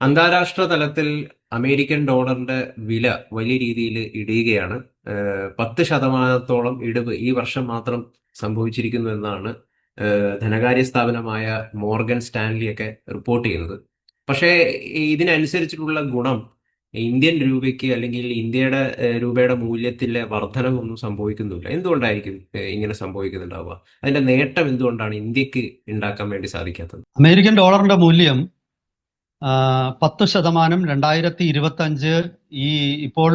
അന്താരാഷ്ട്ര തലത്തിൽ അമേരിക്കൻ ഡോളറിന്റെ വില വലിയ രീതിയിൽ ഇടിയുകയാണ്. പത്ത് ശതമാനത്തോളം ഇടിവ് ഈ വർഷം മാത്രം സംഭവിച്ചിരിക്കുന്നു എന്നാണ് ധനകാര്യ സ്ഥാപനമായ മോർഗൻ സ്റ്റാൻലി ഒക്കെ റിപ്പോർട്ട് ചെയ്യുന്നത്. പക്ഷേ ഇതിനനുസരിച്ചിട്ടുള്ള ഗുണം ഇന്ത്യൻ രൂപയ്ക്ക് അല്ലെങ്കിൽ ഇന്ത്യയുടെ രൂപയുടെ മൂല്യത്തിലെ വർധനവൊന്നും സംഭവിക്കുന്നില്ല. എന്തുകൊണ്ടായിരിക്കും ഇങ്ങനെ സംഭവിക്കുന്നുണ്ടാവുക? അതിന്റെ നേട്ടം എന്തുകൊണ്ടാണ് ഇന്ത്യയ്ക്ക് ഉണ്ടാക്കാൻ വേണ്ടി സാധിക്കാത്തത്? അമേരിക്കൻ ഡോളറിന്റെ മൂല്യം പത്ത് ശതമാനം രണ്ടായിരത്തി ഇരുപത്തി അഞ്ച് ഈ ഇപ്പോൾ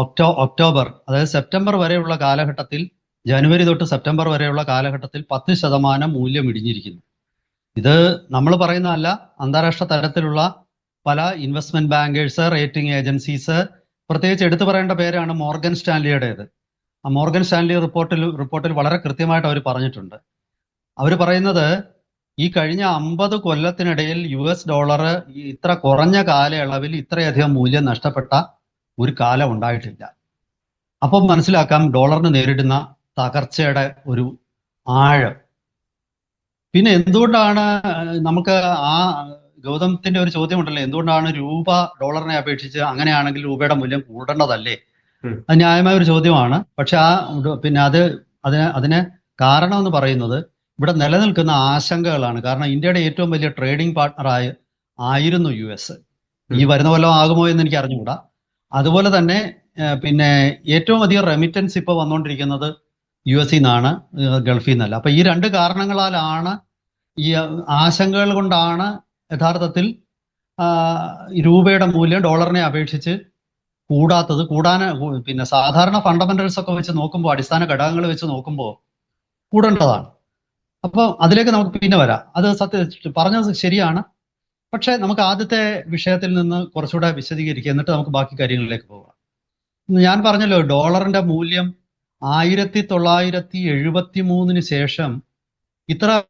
ഒക്ടോ ഒക്ടോബർ അതായത് സെപ്റ്റംബർ വരെയുള്ള കാലഘട്ടത്തിൽ ജനുവരി തൊട്ട് സെപ്റ്റംബർ വരെയുള്ള കാലഘട്ടത്തിൽ പത്ത് ശതമാനം മൂല്യം ഇടിഞ്ഞിരിക്കുന്നു. ഇത് നമ്മൾ പറയുന്നതല്ല അന്താരാഷ്ട്ര തലത്തിലുള്ള പല ഇൻവെസ്റ്റ്മെന്റ് ബാങ്കേഴ്സ് റേറ്റിംഗ് ഏജൻസീസ് പ്രത്യേകിച്ച് എടുത്തു പറയേണ്ട പേരാണ് മോർഗൻ സ്റ്റാൻലിയുടേത്. ആ മോർഗൻ സ്റ്റാൻലി റിപ്പോർട്ടിൽ റിപ്പോർട്ടിൽ വളരെ കൃത്യമായിട്ട് അവർ പറഞ്ഞിട്ടുണ്ട്. അവർ പറയുന്നത് ഈ കഴിഞ്ഞ അമ്പത് കൊല്ലത്തിനിടയിൽ യു എസ് ഡോളർ ഇത്ര കുറഞ്ഞ കാലയളവിൽ ഇത്രയധികം മൂല്യം നഷ്ടപ്പെട്ട ഒരു കാലം ഉണ്ടായിട്ടില്ല. അപ്പം മനസ്സിലാക്കാം ഡോളറിന് നേരിടുന്ന തകർച്ചയുടെ ഒരു ആഴം. പിന്നെ എന്തുകൊണ്ടാണ് നമുക്ക് ആ ഗൗതമത്തിന്റെ ഒരു ചോദ്യം ഉണ്ടല്ലോ എന്തുകൊണ്ടാണ് രൂപ ഡോളറിനെ അപേക്ഷിച്ച് അങ്ങനെയാണെങ്കിൽ രൂപയുടെ മൂല്യം കൂടേണ്ടതല്ലേ. അത് ന്യായമായ ഒരു ചോദ്യമാണ്. പക്ഷെ ആ പിന്നെ അത് അതിന് അതിന് കാരണം എന്ന് പറയുന്നത് ഇവിടെ നിലനിൽക്കുന്ന ആശങ്കകളാണ്. കാരണം ഇന്ത്യയുടെ ഏറ്റവും വലിയ ട്രേഡിംഗ് പാർട്ണർ ആയ ആയിരുന്നു യു എസ്. ഈ വരുന്ന കൊല്ലം ആകുമോ എന്ന് എനിക്ക് അറിഞ്ഞുകൂടാ. അതുപോലെ തന്നെ പിന്നെ ഏറ്റവും അധികം റെമിറ്റൻസ് ഇപ്പോൾ വന്നുകൊണ്ടിരിക്കുന്നത് യു എസ് നിന്നാണ് ഗൾഫിൽ നിന്നല്ല. അപ്പൊ ഈ രണ്ട് കാരണങ്ങളാലാണ് ഈ ആശങ്കകൾ കൊണ്ടാണ് യഥാർത്ഥത്തിൽ രൂപയുടെ മൂല്യം ഡോളറിനെ അപേക്ഷിച്ച് കൂടാത്തത്. കൂടാൻ പിന്നെ സാധാരണ ഫണ്ടമെന്റൽസ് ഒക്കെ വെച്ച് നോക്കുമ്പോൾ അടിസ്ഥാന ഘടകങ്ങൾ വെച്ച് നോക്കുമ്പോൾ കൂടേണ്ടതാണ്. അപ്പോൾ അതിലേക്ക് നമുക്ക് പിന്നെ വരാം. അത് സത്യ പറഞ്ഞത് ശരിയാണ്. പക്ഷേ നമുക്ക് ആദ്യത്തെ വിഷയത്തിൽ നിന്ന് കുറച്ചുകൂടെ വിശദീകരിക്കുക. എന്നിട്ട് നമുക്ക് ബാക്കി കാര്യങ്ങളിലേക്ക് പോകാം. ഞാൻ പറഞ്ഞല്ലോ ഡോളറിന്റെ മൂല്യം ആയിരത്തി തൊള്ളായിരത്തി എഴുപത്തി മൂന്നിന് ശേഷം ഇത്ര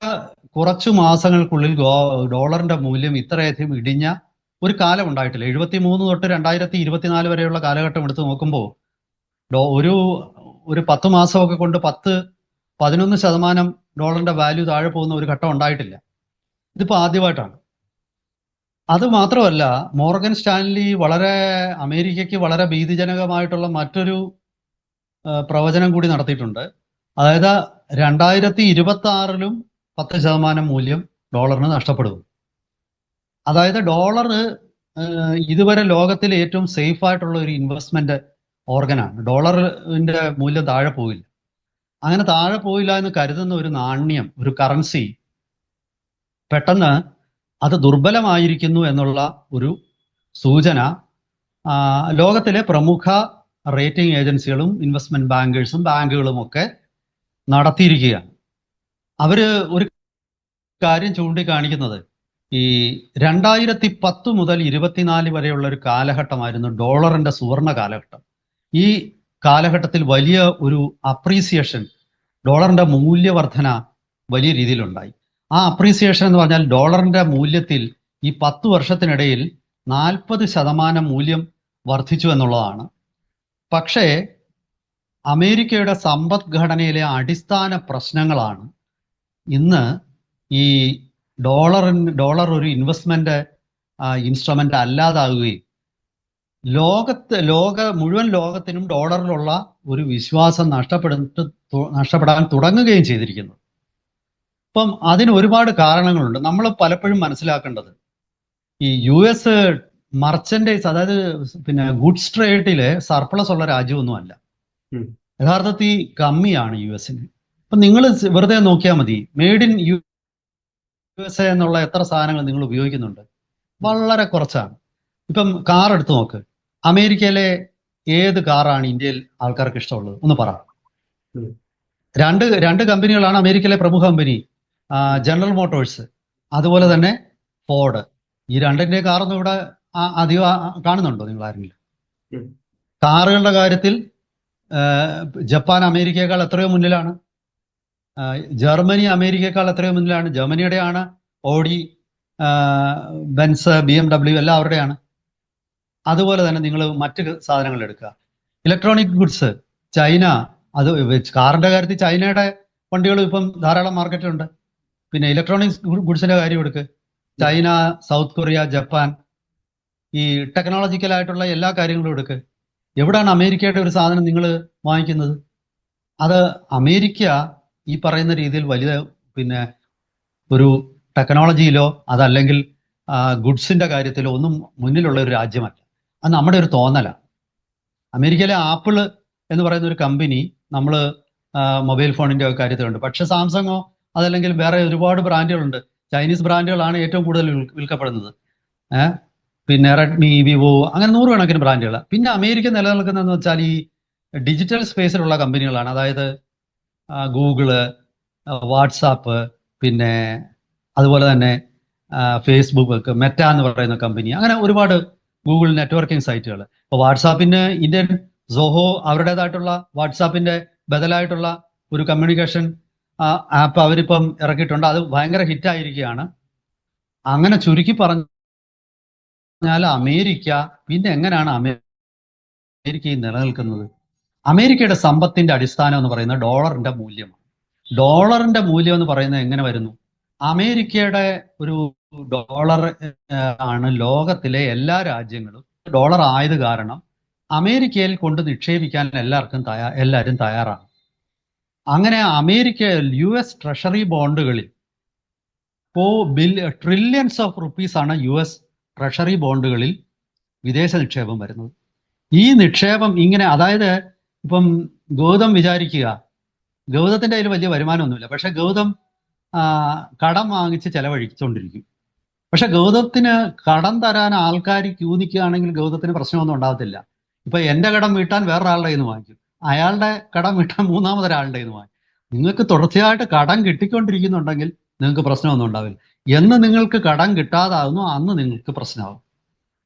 കുറച്ചു മാസങ്ങൾക്കുള്ളിൽ ഡോളറിന്റെ മൂല്യം ഇത്രയധികം ഇടിഞ്ഞ ഒരു കാലം ഉണ്ടായിട്ടില്ല. എഴുപത്തി മൂന്ന് തൊട്ട് രണ്ടായിരത്തി ഇരുപത്തിനാല് വരെയുള്ള കാലഘട്ടം എടുത്ത് നോക്കുമ്പോൾ ഡോ- ഒരു ഒരു പത്ത് മാസമൊക്കെ കൊണ്ട് പത്ത് പതിനൊന്ന് ശതമാനം ഡോളറിന്റെ വാല്യൂ താഴെ പോകുന്ന ഒരു ഘട്ടം ഉണ്ടായിട്ടില്ല. ഇതിപ്പോ ആദ്യമായിട്ടാണ്. അത് മാത്രമല്ല മോർഗൻ സ്റ്റാൻലി വളരെ അമേരിക്കയ്ക്ക് വളരെ ഭീതിജനകമായിട്ടുള്ള മറ്റൊരു പ്രവചനം കൂടി നടത്തിയിട്ടുണ്ട്. അതായത് രണ്ടായിരത്തി ഇരുപത്തി ആറിലും പത്ത് ശതമാനം മൂല്യം ഡോളറിന് നഷ്ടപ്പെടും അതായത് ഡോളർ ഇതുവരെ ലോകത്തിലെ ഏറ്റവും സേഫ് ആയിട്ടുള്ള ഒരു ഇൻവെസ്റ്റ്മെന്റ് ഓർഗനാണ് ഡോളറിന്റെ മൂല്യം താഴെ പോയില്ല അങ്ങനെ താഴെ പോയില്ല എന്ന് കരുതുന്ന ഒരു നാണ്യം ഒരു കറൻസി പെട്ടെന്ന് അത് ദുർബലമായിരിക്കുന്നു എന്നുള്ള ഒരു സൂചന ലോകത്തിലെ പ്രമുഖ റേറ്റിംഗ് ഏജൻസികളും ഇൻവെസ്റ്റ്മെന്റ് ബാങ്കേഴ്സും ബാങ്കുകളും ഒക്കെ നടത്തിയിരിക്കുകയാണ്. അവർ ഒരു കാര്യം ചൂണ്ടിക്കാണിക്കുന്നത്. ഈ രണ്ടായിരത്തി പത്ത് മുതൽ ഇരുപത്തിനാല് വരെയുള്ള ഒരു കാലഘട്ടമായിരുന്നു ഡോളറിന്റെ സുവർണ കാലഘട്ടം. ഈ കാലഘട്ടത്തിൽ വലിയ ഒരു അപ്രീസിയേഷൻ ഡോളറിന്റെ മൂല്യവർധന വലിയ രീതിയിലുണ്ടായി. ആ അപ്രീസിയേഷൻ എന്ന് പറഞ്ഞാൽ ഡോളറിന്റെ മൂല്യത്തിൽ ഈ പത്ത് വർഷത്തിനിടയിൽ നാൽപ്പത് ശതമാനം മൂല്യം വർദ്ധിച്ചു എന്നുള്ളതാണ്. പക്ഷേ അമേരിക്കയുടെ സമ്പദ്ഘടനയിലെ അടിസ്ഥാന പ്രശ്നങ്ങളാണ്. ഇന്ന് ഈ ഡോളറിന് ഡോളർ ഒരു ഇൻവെസ്റ്റ്മെന്റ് ഇൻസ്ട്രുമെന്റ് അല്ലാതാകുകയും ലോകത്ത് ലോക മുഴുവൻ ലോകത്തിനും ഡോളറിലുള്ള ഒരു വിശ്വാസം നഷ്ടപ്പെടുന്നിട്ട് നഷ്ടപ്പെടാൻ തുടങ്ങുകയും ചെയ്തിരിക്കുന്നു. അപ്പം അതിന് ഒരുപാട് കാരണങ്ങളുണ്ട്. നമ്മൾ പലപ്പോഴും മനസ്സിലാക്കേണ്ടത് ഈ യു എസ് മർച്ചന്റൈസ് അതായത് പിന്നെ ഗുഡ്സ് ട്രേഡിലെ സർപ്ലസ് ഉള്ള രാജ്യമൊന്നുമല്ല അല്ല. യഥാർത്ഥത്തിൽ കമ്മിയാണ് യു എസിന്. അപ്പൊ നിങ്ങൾ വെറുതെ നോക്കിയാൽ മതി. Made in U S A എന്നുള്ള എത്ര സാധനങ്ങൾ നിങ്ങൾ ഉപയോഗിക്കുന്നുണ്ട്? വളരെ കുറച്ചാണ്. ഇപ്പം കാർ എടുത്ത് നോക്ക്. അമേരിക്കയിലെ ഏത് കാറാണ് ഇന്ത്യയിൽ ആൾക്കാർക്ക് ഇഷ്ടമുള്ളത്? ഒന്ന് പറ. രണ്ട് രണ്ട് കമ്പനികളാണ് അമേരിക്കയിലെ പ്രമുഖ കമ്പനി. ജനറൽ മോട്ടോഴ്സ് അതുപോലെ തന്നെ ഫോർഡ്. ഈ രണ്ടിന്റെ കാറൊന്നും ഇവിടെ അധികം കാണുന്നുണ്ടോ നിങ്ങൾ ആരെങ്കിലും? കാറുകളുടെ കാര്യത്തിൽ ജപ്പാൻ അമേരിക്കയേക്കാൾ എത്രയോ മുന്നിലാണ്. ജർമ്മനി അമേരിക്കയേക്കാൾ എത്രയോ മുന്നിലാണ്. ജർമ്മനിയുടെയാണ് Audi Benz B M W എല്ലാം അവരുടെയാണ്. അതുപോലെ തന്നെ നിങ്ങൾ മറ്റ് സാധനങ്ങൾ എടുക്കുക. ഇലക്ട്രോണിക് ഗുഡ്സ് ചൈന അത് കാറിന്റെ കാര്യത്തിൽ ചൈനയുടെ വണ്ടികൾ ഇപ്പം ധാരാളം മാർക്കറ്റിലുണ്ട് പിന്നെ ഇലക്ട്രോണിക്സ് ഗുഡ്സിന്റെ കാര്യം എടുക്ക്. ചൈന സൗത്ത് കൊറിയ ജപ്പാൻ ഈ ടെക്നോളജിക്കൽ ആയിട്ടുള്ള എല്ലാ കാര്യങ്ങളും എടുക്ക്. എവിടാണ് അമേരിക്കയുടെ ഒരു സാധനം നിങ്ങൾ വാങ്ങിക്കുന്നത്? അത് അമേരിക്ക ഈ പറയുന്ന രീതിയിൽ വലിയ പിന്നെ ഒരു ടെക്നോളജിയിലോ അതല്ലെങ്കിൽ ഗുഡ്സിന്റെ കാര്യത്തിലോ ഒന്നും മുന്നിലുള്ള ഒരു രാജ്യമല്ല. അത് നമ്മുടെ ഒരു തോന്നലാണ് അമേരിക്കയിലെ ആപ്പിൾ എന്ന് പറയുന്ന ഒരു കമ്പനി നമ്മൾ മൊബൈൽ ഫോണിന്റെ ഒക്കെ കാര്യത്തിലുണ്ട്. പക്ഷെ സാംസങ്ങോ അതല്ലെങ്കിൽ വേറെ ഒരുപാട് ബ്രാൻഡുകളുണ്ട്. ചൈനീസ് ബ്രാൻഡുകളാണ് ഏറ്റവും കൂടുതൽ വിൽക്കപ്പെടുന്നത്. പിന്നെ റെഡ്മി വിവോ അങ്ങനെ നൂറുകണക്കിന് ബ്രാൻഡുകൾ പിന്നെ അമേരിക്ക നിലനിൽക്കുന്നതെന്ന് വെച്ചാൽ ഈ ഡിജിറ്റൽ സ്പേസിലുള്ള കമ്പനികളാണ്. അതായത് ഗൂഗിൾ വാട്സാപ്പ് പിന്നെ അതുപോലെ തന്നെ ഫേസ്ബുക്ക് മെറ്റ എന്ന് പറയുന്ന കമ്പനി. അങ്ങനെ ഒരുപാട് ഗൂഗിൾ നെറ്റ്വർക്കിംഗ് സൈറ്റുകൾ ഇപ്പോൾ വാട്സാപ്പിന് ഇന്ത്യൻ സോഹോ അവരുടേതായിട്ടുള്ള വാട്സാപ്പിന്റെ ബദലായിട്ടുള്ള ഒരു കമ്മ്യൂണിക്കേഷൻ ആപ്പ് അവരിപ്പം ഇറക്കിയിട്ടുണ്ട്. അത് ഭയങ്കര ഹിറ്റ് ആയിരിക്കുകയാണ് അങ്ങനെ ചുരുക്കി പറഞ്ഞാൽ അമേരിക്ക പിന്നെ എങ്ങനെയാണ് അമേരിക്ക നിലനിൽക്കുന്നത്? അമേരിക്കയുടെ സമ്പത്തിന്റെ അടിസ്ഥാനം എന്ന് പറയുന്നത് ഡോളറിന്റെ മൂല്യമാണ്. ഡോളറിന്റെ മൂല്യം എന്ന് പറയുന്നത് എങ്ങനെ വരുന്നു? അമേരിക്കയുടെ ഒരു ഡോളർ ആണ് ലോകത്തിലെ എല്ലാ രാജ്യങ്ങളും ഡോളർ ആയത് കാരണം അമേരിക്കയിൽ കൊണ്ട് നിക്ഷേപിക്കാൻ എല്ലാവർക്കും തയ്യാ എല്ലാവരും തയ്യാറാണ്. അങ്ങനെ അമേരിക്ക യു എസ് ട്രഷറി ബോണ്ടുകളിൽ ഇപ്പോ ബിൽ ട്രില്യൺസ് ഓഫ് റുപ്പീസ് ആണ് യു എസ് ട്രഷറി ബോണ്ടുകളിൽ വിദേശ നിക്ഷേപം വരുന്നത്. ഈ നിക്ഷേപം ഇങ്ങനെ അതായത് ഇപ്പം ഗൗതം വിചാരിക്കുക ഗൗതത്തിന്റെ അതിൽ വലിയ വരുമാനമൊന്നുമില്ല പക്ഷെ ഗൗതം കടം വാങ്ങിച്ച് ചെലവഴിച്ചുകൊണ്ടിരിക്കും പക്ഷെ ഗൗതത്തിന് കടം തരാൻ ആൾക്കാർ ക്യൂ നിൽക്കുകയാണെങ്കിൽ ഗൗതത്തിന് പ്രശ്നമൊന്നും ഉണ്ടാകത്തില്ല. ഇപ്പൊ എന്റെ കടം വീട്ടാൻ വേറൊരാളുടെ കയ്യിൽ വാങ്ങിക്കും. അയാളുടെ കടം വീട്ടാൻ മൂന്നാമതൊരാളുടെ കയ്യിൽ വാങ്ങിക്കും. നിങ്ങൾക്ക് തുടർച്ചയായിട്ട് കടം കിട്ടിക്കൊണ്ടിരിക്കുന്നുണ്ടെങ്കിൽ നിങ്ങൾക്ക് പ്രശ്നമൊന്നും ഉണ്ടാവില്ല. എന്ന് നിങ്ങൾക്ക് കടം കിട്ടാതാകുന്നു അന്ന് നിങ്ങൾക്ക് പ്രശ്നമാകും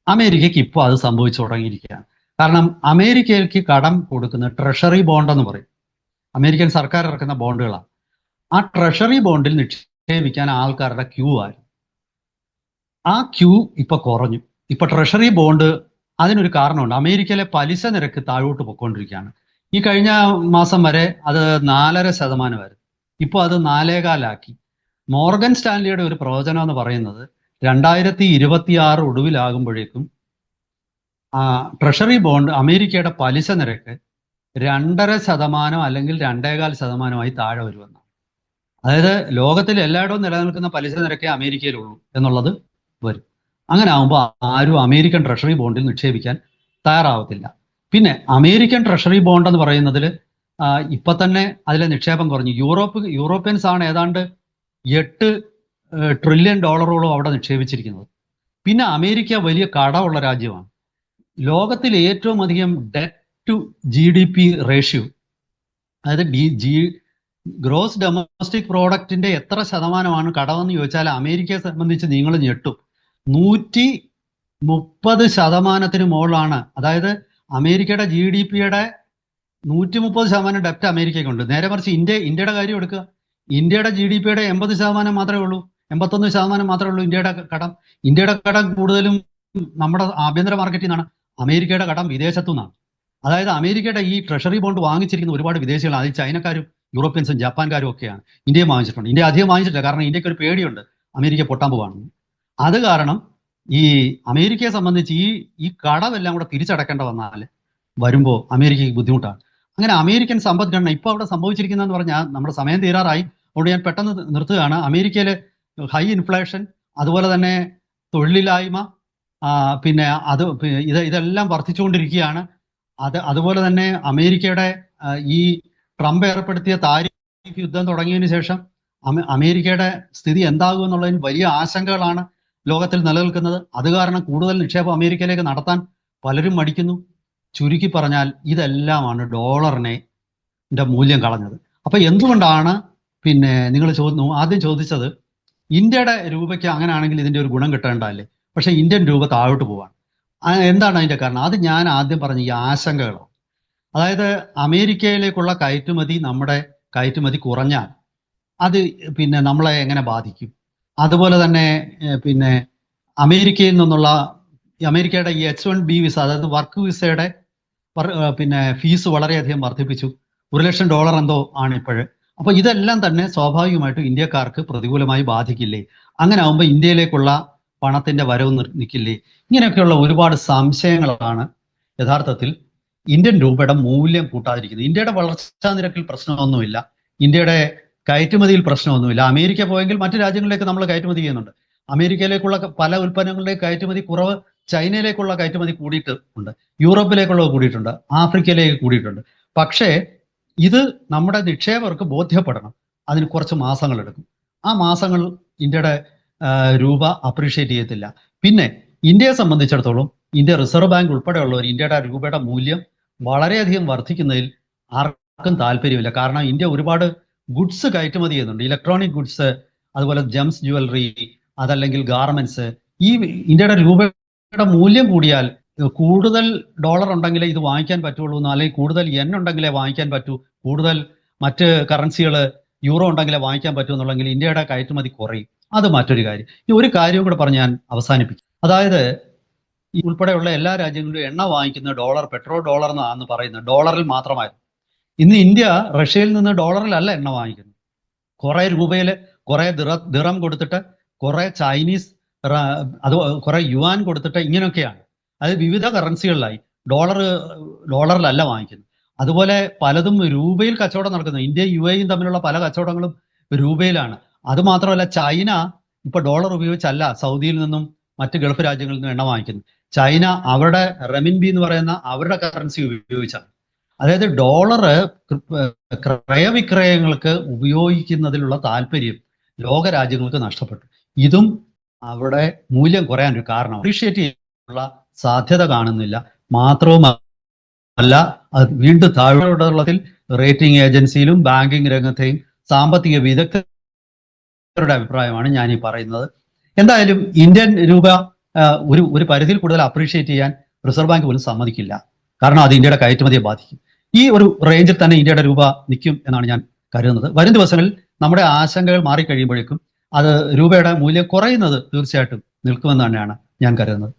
അമേരിക്കയ്ക്ക് ഇപ്പോൾ അത് സംഭവിച്ചു തുടങ്ങിയിരിക്കുകയാണ്. കാരണം അമേരിക്കയ്ക്ക് കടം കൊടുക്കുന്ന ട്രഷറി ബോണ്ട് എന്ന് പറയും. അമേരിക്കൻ സർക്കാർ ഇറക്കുന്ന ബോണ്ടുകളാണ്. ആ ട്രഷറി ബോണ്ടിൽ നിക്ഷേപിക്കാൻ ആൾക്കാരുടെ ക്യൂ ആയിരുന്നു. ആ ക്യൂ ഇപ്പൊ കുറഞ്ഞു. ഇപ്പൊ ട്രഷറി ബോണ്ട് അതിനൊരു കാരണമുണ്ട്. അമേരിക്കയിലെ പലിശ നിരക്ക് താഴോട്ട് പൊയ്ക്കൊണ്ടിരിക്കുകയാണ്. ഈ കഴിഞ്ഞ മാസം വരെ അത് നാലര ശതമാനമായിരുന്നു. ഇപ്പോൾ അത് നാലേകാലാക്കി. മോർഗൻ സ്റ്റാൻലിയുടെ ഒരു പ്രവചനം എന്ന് പറയുന്നത് രണ്ടായിരത്തി ഇരുപത്തി ആറ് ഒടുവിലാകുമ്പോഴേക്കും ട്രഷറി ബോണ്ട് അമേരിക്കയുടെ പലിശ നിരക്ക് രണ്ടര ശതമാനം അല്ലെങ്കിൽ രണ്ടേകാൽ ശതമാനമായി താഴെ വരുമെന്നാണ്. അതായത് ലോകത്തിൽ എല്ലായിടവും നിലനിൽക്കുന്ന പലിശ നിരക്കേ അമേരിക്കയിലുള്ളൂ എന്നുള്ളത് വരും. അങ്ങനെ ആകുമ്പോൾ ആരും അമേരിക്കൻ ട്രഷറി ബോണ്ടിൽ നിക്ഷേപിക്കാൻ തയ്യാറാവത്തില്ല. പിന്നെ അമേരിക്കൻ ട്രഷറി ബോണ്ട് എന്ന് പറയുന്നതിൽ ഇപ്പൊ തന്നെ അതിലെ നിക്ഷേപം കുറഞ്ഞു. യൂറോപ്പ് യൂറോപ്യൻസ് ആണ് ഏതാണ്ട് എട്ട് ട്രില്യൺ ഡോളറോളം അവിടെ നിക്ഷേപിച്ചിരിക്കുന്നത്. പിന്നെ അമേരിക്ക വലിയ കടമുള്ള രാജ്യമാണ്. ലോകത്തിൽ ഏറ്റവും അധികം debt to G D P ratio അതായത് ഡി ജി ഗ്രോസ് ഡൊമസ്റ്റിക് പ്രോഡക്റ്റിന്റെ എത്ര ശതമാനമാണ് കടമെന്ന് ചോദിച്ചാൽ അമേരിക്കയെ സംബന്ധിച്ച് നിങ്ങൾ ഞെട്ടും. നൂറ്റി മുപ്പത് ശതമാനത്തിന് മുകളിലാണ്. അതായത് അമേരിക്കയുടെ ജി ഡി പിയുടെ നൂറ്റി മുപ്പത് ശതമാനം ഡെപ്റ്റ് അമേരിക്കയ്ക്കുണ്ട്. നേരെ മറിച്ച് ഇന്ത്യ ഇന്ത്യയുടെ കാര്യം എടുക്കുക. ഇന്ത്യയുടെ ജി ഡി പിയുടെ എൺപത് ശതമാനം മാത്രമേ ഉള്ളൂ. എൺപത്തൊന്ന് ശതമാനം മാത്രമേ ഉള്ളൂ ഇന്ത്യയുടെ കടം. ഇന്ത്യയുടെ കടം കൂടുതലും നമ്മുടെ ആഭ്യന്തര മാർക്കറ്റിൽ നിന്നാണ്. അമേരിക്കയുടെ കടം വിദേശത്തു നിന്നാണ്. അതായത് അമേരിക്കയുടെ ഈ ട്രഷറി ബോണ്ട് വാങ്ങിച്ചിരിക്കുന്ന ഒരുപാട് വിദേശികളാണ് അതിൽ ചൈനക്കാരും യൂറോപ്യൻസും ജപ്പാൻകാരും ഒക്കെയാണ്. ഇന്ത്യയും വാങ്ങിച്ചിട്ടുണ്ട്. ഇന്ത്യ അധികം വാങ്ങിച്ചിട്ടില്ല. കാരണം ഇന്ത്യയ്ക്ക് ഒരു പേടിയുണ്ട്. അമേരിക്ക പൊട്ടാൻ പോവാണെന്ന്. അത് കാരണം ഈ അമേരിക്കയെ സംബന്ധിച്ച് ഈ ഈ കടമെല്ലാം കൂടെ തിരിച്ചടക്കേണ്ട വന്നാൽ വരുമ്പോൾ അമേരിക്കയ്ക്ക് ബുദ്ധിമുട്ടാണ്. അങ്ങനെ അമേരിക്കൻ സമ്പദ്ഘടന ഇപ്പോൾ അവിടെ സംഭവിച്ചിരിക്കുന്നതെന്ന് പറഞ്ഞാൽ നമ്മുടെ സമയം തീരാറായി. അതുകൊണ്ട് ഞാൻ പെട്ടെന്ന് നിർത്തുകയാണ്. അമേരിക്കയിലെ ഹൈ ഇൻഫ്ലേഷൻ അതുപോലെ തന്നെ തൊഴിലില്ലായ്മ പിന്നെ അത് ഇത് ഇതെല്ലാം വർദ്ധിച്ചുകൊണ്ടിരിക്കുകയാണ്. അത് അതുപോലെ തന്നെ അമേരിക്കയുടെ ഈ ട്രംപ് ഏർപ്പെടുത്തിയ താരിഫ് യുദ്ധം തുടങ്ങിയതിന് ശേഷം അമേരിക്കയുടെ സ്ഥിതി എന്താകും എന്നുള്ളതിന് വലിയ ആശങ്കകളാണ് ലോകത്തിൽ നിലനിൽക്കുന്നത്. അത് കാരണം കൂടുതൽ നിക്ഷേപം അമേരിക്കയിലേക്ക് നടത്താൻ പലരും മടിക്കുന്നു. ചുരുക്കി പറഞ്ഞാൽ ഇതെല്ലാമാണ് ഡോളറിനെ മൂല്യം കളഞ്ഞത്. അപ്പൊ എന്തുകൊണ്ടാണ് പിന്നെ നിങ്ങൾ ചോദിച്ചു ആദ്യം ചോദിച്ചത് ഇന്ത്യയുടെ രൂപയ്ക്ക് അങ്ങനെയാണെങ്കിൽ ഇതിന്റെ ഒരു ഗുണം കിട്ടേണ്ടതല്ലേ? പക്ഷെ ഇന്ത്യൻ രൂപ താഴോട്ട് പോവാണ്. എന്താണ് അതിന്റെ കാരണം? അത് ഞാൻ ആദ്യം പറഞ്ഞ ഈ ആശങ്കകളോ. അതായത് അമേരിക്കയിലേക്കുള്ള കയറ്റുമതി നമ്മുടെ കയറ്റുമതി കുറഞ്ഞാൽ അത് പിന്നെ നമ്മളെ എങ്ങനെ ബാധിക്കും? അതുപോലെ തന്നെ പിന്നെ അമേരിക്കയിൽ നിന്നുള്ള അമേരിക്കയുടെ ഈ എച്ച് വൺ ബി വിസ അതായത് വർക്ക് വിസയുടെ പിന്നെ ഫീസ് വളരെയധികം വർദ്ധിപ്പിച്ചു. ഒരു ലക്ഷം ഡോളർ എന്തോ ആണ് ഇപ്പോഴ് അപ്പൊ ഇതെല്ലാം തന്നെ സ്വാഭാവികമായിട്ടും ഇന്ത്യക്കാർക്ക് പ്രതികൂലമായി ബാധിക്കില്ലേ? അങ്ങനെ ആവുമ്പോൾ ഇന്ത്യയിലേക്കുള്ള പണത്തിന്റെ വരവ് നിൽക്കില്ലേ? ഇങ്ങനെയൊക്കെയുള്ള ഒരുപാട് സംശയങ്ങളാണ് യഥാർത്ഥത്തിൽ ഇന്ത്യൻ രൂപയുടെ മൂല്യം കൂട്ടാതിരിക്കുന്നത്. ഇന്ത്യയുടെ വളർച്ചാ നിരക്കിൽ പ്രശ്നമൊന്നുമില്ല. ഇന്ത്യയുടെ കയറ്റുമതിയിൽ പ്രശ്നമൊന്നുമില്ല. അമേരിക്ക പോയെങ്കിൽ മറ്റു രാജ്യങ്ങളിലേക്ക് നമ്മൾ കയറ്റുമതി ചെയ്യുന്നുണ്ട്. അമേരിക്കയിലേക്കുള്ള പല ഉൽപ്പന്നങ്ങളുടെയും കയറ്റുമതി കുറവ് ചൈനയിലേക്കുള്ള കയറ്റുമതി കൂടിയിട്ടുണ്ട് യൂറോപ്പിലേക്കുള്ളത് കൂടിയിട്ടുണ്ട്. ആഫ്രിക്കയിലേക്ക് കൂടിയിട്ടുണ്ട്. പക്ഷേ ഇത് നമ്മുടെ നിക്ഷേപകർക്ക് ബോധ്യപ്പെടണം. അതിന് കുറച്ച് മാസങ്ങൾ എടുക്കും. ആ മാസങ്ങൾ ഇന്ത്യയുടെ രൂപ അപ്രീഷിയേറ്റ് ചെയ്യത്തില്ല. പിന്നെ ഇന്ത്യയെ സംബന്ധിച്ചിടത്തോളം ഇന്ത്യ റിസർവ് ബാങ്ക് ഉൾപ്പെടെയുള്ളവർ ഇന്ത്യയുടെ രൂപയുടെ മൂല്യം വളരെയധികം വർദ്ധിക്കുന്നതിൽ ആർക്കും താല്പര്യമില്ല. കാരണം ഇന്ത്യ ഒരുപാട് ഗുഡ്സ് കയറ്റുമതി ചെയ്യുന്നുണ്ട് ഇലക്ട്രോണിക് ഗുഡ്സ് അതുപോലെ ജംസ് ജുവലറി അതല്ലെങ്കിൽ ഗാർമെന്റ്സ് ഈ ഇന്ത്യയുടെ രൂപയുടെ മൂല്യം കൂടിയാൽ കൂടുതൽ ഡോളർ ഉണ്ടെങ്കിലേ ഇത് വാങ്ങിക്കാൻ പറ്റുള്ളൂ എന്ന് അല്ലെങ്കിൽ കൂടുതൽ എൻ ഉണ്ടെങ്കിലേ വാങ്ങിക്കാൻ പറ്റൂ. കൂടുതൽ മറ്റ് കറൻസികൾ യൂറോ ഉണ്ടെങ്കിലേ വാങ്ങിക്കാൻ പറ്റൂ എന്നുള്ളെങ്കിൽ ഇന്ത്യയുടെ കയറ്റുമതി കുറയും. അത് മറ്റൊരു കാര്യം. ഈ ഒരു കാര്യം കൂടെ പറഞ്ഞ് ഞാൻ അവസാനിപ്പിക്കും. അതായത് ഈ ഉൾപ്പെടെയുള്ള എല്ലാ രാജ്യങ്ങളിലും എണ്ണ വാങ്ങിക്കുന്നത് ഡോളർ പെട്രോൾ ഡോളർ എന്നാണെന്ന് പറയുന്നത്. ഡോളറിൽ മാത്രമായിരുന്നു. ഇന്ന് ഇന്ത്യ റഷ്യയിൽ നിന്ന് ഡോളറിലല്ല എണ്ണ വാങ്ങിക്കുന്നത് കുറെ രൂപയിൽ കുറെ ദിറ ദിറം കൊടുത്തിട്ട് കുറെ ചൈനീസ് അത് കുറെ യുവാൻ കൊടുത്തിട്ട് ഇങ്ങനെയൊക്കെയാണ്. അത് വിവിധ കറൻസികളിലായി. ഡോളർ ഡോളറിലല്ല വാങ്ങിക്കുന്നത്. അതുപോലെ പലതും രൂപയിൽ കച്ചവടം നടക്കുന്നു. ഇന്ത്യ യു എയും തമ്മിലുള്ള പല കച്ചവടങ്ങളും രൂപയിലാണ്. അത് മാത്രമല്ല ചൈന ഇപ്പൊ ഡോളർ ഉപയോഗിച്ചല്ല. സൗദിയിൽ നിന്നും മറ്റ് ഗൾഫ് രാജ്യങ്ങളിൽ നിന്നും എണ്ണ വാങ്ങിക്കുന്നു. ചൈന അവരുടെ റെമിൻബി എന്ന് പറയുന്ന അവരുടെ കറൻസി ഉപയോഗിച്ചാണ്. അതായത് ഡോളറ് ക്രയവിക്രയങ്ങൾക്ക് ഉപയോഗിക്കുന്നതിലുള്ള താല്പര്യം ലോകരാജ്യങ്ങൾക്ക് നഷ്ടപ്പെട്ടു. ഇതും അവിടെ മൂല്യം കുറയാൻ ഒരു കാരണം അപ്രീഷിയേറ്റ് ചെയ്യാനുള്ള സാധ്യത കാണുന്നില്ല. മാത്രവുമല്ല അത് വീണ്ടും താഴെയുള്ളതിൽ റേറ്റിംഗ് ഏജൻസിയിലും ബാങ്കിങ് രംഗത്തെയും സാമ്പത്തിക വിദഗ്ധരുടെ അഭിപ്രായമാണ് ഞാൻ ഈ പറയുന്നത്. എന്തായാലും ഇന്ത്യൻ രൂപ ഒരു ഒരു പരിധിയിൽ കൂടുതൽ അപ്രീഷിയേറ്റ് ചെയ്യാൻ റിസർവ് ബാങ്ക് പോലും സമ്മതിക്കില്ല. കാരണം അത് ഇന്ത്യയുടെ കയറ്റുമതിയെ ബാധിക്കും. ഈ ഒരു റേഞ്ചിൽ തന്നെ ഇന്ത്യയുടെ രൂപ നിൽക്കും എന്നാണ് ഞാൻ കരുതുന്നത്. വരും ദിവസങ്ങളിൽ നമ്മുടെ ആശങ്കകൾ മാറിക്കഴിയുമ്പോഴേക്കും അത് രൂപയുടെ മൂല്യം കുറയുന്നത് തീർച്ചയായിട്ടും നിൽക്കുമെന്ന് തന്നെയാണ് ഞാൻ കരുതുന്നത്.